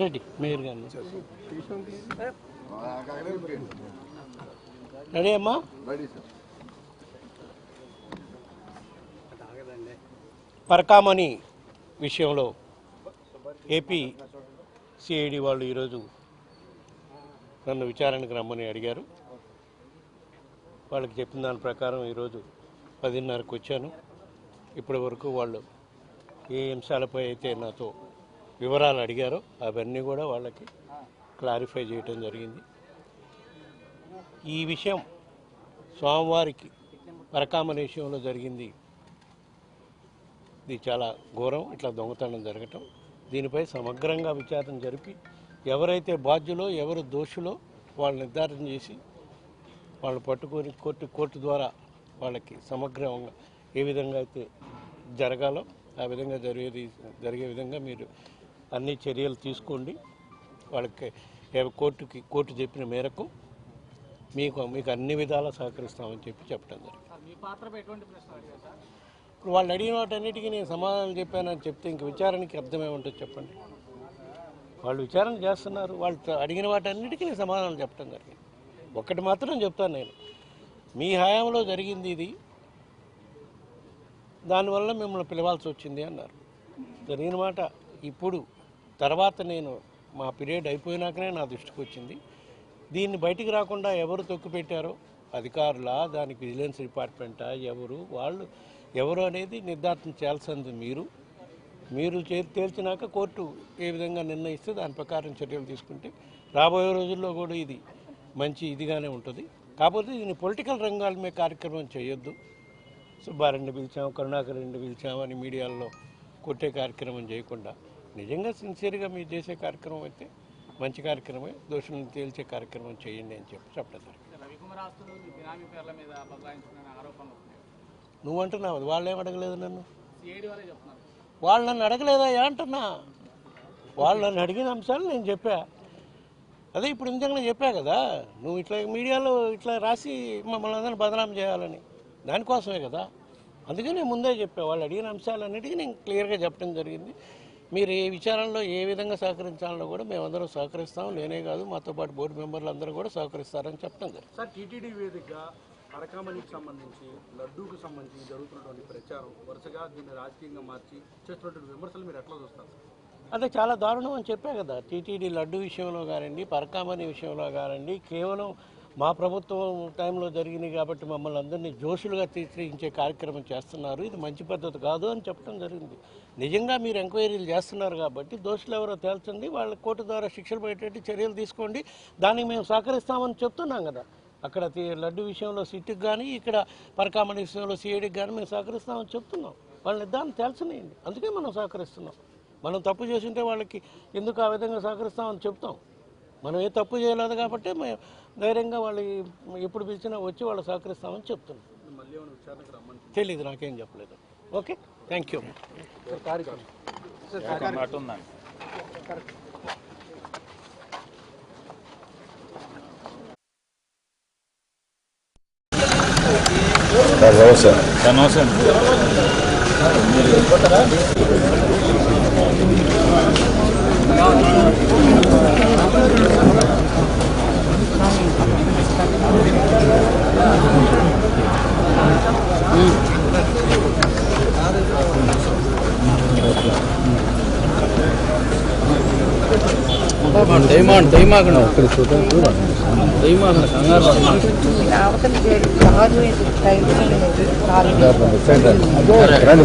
Reddy mayor గారిని ready అమ్మా? పరకామణి విషయంలో ఏపీ సిఐడి వాళ్ళు ఈరోజు నన్ను విచారణకు రమ్మని అడిగారు. వాళ్ళకి చెప్పిన దాని ప్రకారం ఈరోజు పదిన్నరకు వచ్చాను. ఇప్పటి వరకు వాళ్ళు ఏ అంశాలపై అయితే నాతో వివరాలు అడిగారో అవన్నీ కూడా వాళ్ళకి క్లారిఫై చేయటం జరిగింది. ఈ విషయం స్వామివారికి పరకామణి విషయంలో జరిగింది. ఇది చాలా ఘోరం ఇట్లా దొంగతనం జరగటం. దీనిపై సమగ్రంగా విచారణ జరిపి ఎవరైతే బాధ్యులో ఎవరు దోషులో వాళ్ళు నిర్ధారణ చేసి వాళ్ళు పట్టుకొని కోర్టు కోర్టు ద్వారా వాళ్ళకి సమగ్రంగా ఏ విధంగా అయితే జరగాలో ఆ విధంగా జరిగేది జరిగే విధంగా మీరు అన్ని చర్యలు తీసుకోండి. వాళ్ళకి కోర్టుకి కోర్టు చెప్పిన మేరకు మీకు మీకు అన్ని విధాలా సహకరిస్తామని చెప్పి చెప్పడం జరిగింది. ఇప్పుడు వాళ్ళు అడిగిన వాటన్నిటికీ నేను సమాధానం చెప్పానని చెప్తే ఇంక విచారణకి అర్థమేముంటుంది చెప్పండి? వాళ్ళు విచారణ చేస్తున్నారు. వాళ్ళు అడిగిన వాటన్నిటికీ నేను సమాధానం చెప్పడం జరిగింది. ఒక్కటి మాత్రం చెప్తాను నేను. మీ హయాంలో జరిగింది ఇది. దానివల్ల మిమ్మల్ని పిలవాల్సి వచ్చింది అన్నారు. జరిగిన మాట ఇప్పుడు తర్వాత నేను మా పీరియడ్ అయిపోయినాకనే నా దృష్టికి వచ్చింది. దీన్ని బయటికి రాకుండా ఎవరు తొక్కిపెట్టారో అధికారులా దానికి విజిలెన్స్ డిపార్ట్మెంటా ఎవరు వాళ్ళు ఎవరు అనేది నిర్ధారణ చేయాల్సింది మీరు. మీరు చే- తేల్చినాక కోర్టు ఏ విధంగా నిర్ణయిస్తే దాని ప్రకారం చర్యలు తీసుకుంటే రాబోయే రోజుల్లో కూడా ఇది మంచి ఇదిగానే ఉంటుంది. కాకపోతే దీన్ని పొలిటికల్ రంగాల మీద కార్యక్రమం చేయొద్దు. సుబ్బారెడ్డిని పిలిచాం కరుణాకర్ రెడ్డిని పిలిచాం అని మీడియాలో కొట్టే కార్యక్రమం చేయకుండా. నిజంగా సిన్సియర్గా మీరు చేసే కార్యక్రమం అయితే మంచి కార్యక్రమమే దోషులను తేల్చే కార్యక్రమం చేయండి అని చెప్పి వస్తున్నాయి. నువ్వు అంటున్నావు వాళ్ళేం అడగలేదు నన్ను? వాళ్ళు నన్ను అడగలేదా అంటున్నా? వాళ్ళు నన్ను అడిగిన అంశాలు నేను చెప్పా. అదే ఇప్పుడు ఇంతకుముందు చెప్పా కదా నువ్వు ఇట్లా మీడియాలో ఇట్లా రాసి మమ్మల్ని అందరిని బదనాం చేయాలని. దానికోసమే కదా. అందుకే నేను ముందే చెప్పా వాళ్ళు అడిగిన అంశాలన్నిటికీ నేను క్లియర్గా చెప్పడం జరిగింది. మీరు ఏ విచారణలో ఏ విధంగా సహకరించాలన్నా కూడా మేమందరం సహకరిస్తాం. నేనే కాదు మాతో పాటు బోర్డు మెంబర్లు అందరూ కూడా సహకరిస్తారని చెప్పడం జరిగింది. సార్ టీటీడీ వేదికగా పరకామణికి సంబంధించి లడ్డూకు సంబంధించి జరుగుతున్నటువంటి ప్రచారం వరుసగా దీన్ని రాజకీయంగా మార్చి చేస్తున్నటువంటి విమర్శలు మీరు ఎట్లా చూస్తారు అదే చాలా దారుణం అని చెప్పా కదా. టీటీడీ లడ్డు విషయంలో కానివ్వండి పరకామణి విషయంలో కానివ్వండి కేవలం మా ప్రభుత్వం టైంలో జరిగినాయి కాబట్టి మమ్మల్ని అందరినీ జోషులుగా తీర్చిదించే కార్యక్రమం చేస్తున్నారు. ఇది మంచి పద్ధతి కాదు అని చెప్పడం జరిగింది. నిజంగా మీరు ఎంక్వైరీలు చేస్తున్నారు కాబట్టి దోషులు ఎవరో తేల్చండి వాళ్ళ కోర్టు ద్వారా శిక్షలు పడేటట్టు చర్యలు తీసుకోండి దానికి మేము సహకరిస్తామని చెప్తున్నాం కదా. అక్కడ లడ్డు విషయంలో సిట్టుకు కానీ ఇక్కడ పరకామణి విషయంలో సిఐడికి కానీ మేము సహకరిస్తామని చెప్తున్నాం. వాళ్ళని దాన్ని తేల్చనియండి. అందుకే మనం సహకరిస్తున్నాం. మనం తప్పు చేసింటే వాళ్ళకి ఎందుకు ఆ విధంగా సహకరిస్తామని చెప్తాం. మనం ఏ తప్పు చేయలేదు కాబట్టి మేము ధైర్యంగా వాళ్ళు ఎప్పుడు పిలిచినా వచ్చి వాళ్ళు సహకరిస్తామని చెప్తున్నాం మళ్ళీ రమ్మని తెలీదు నాకేం చెప్పలేదు ఓకే థ్యాంక్ యూ దయమాడు దయమాకండి దయమాకండి కంగారు ದಯಮಾಡಿ ದಯಮಾಗಣ ದಯಮಾಗಣ ಕಂಗಾರು ರಂಡಿ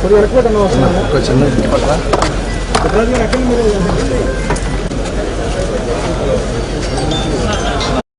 Solo recuérdanos una noche, ¿verdad? ¿Verdad? ¿Qué número de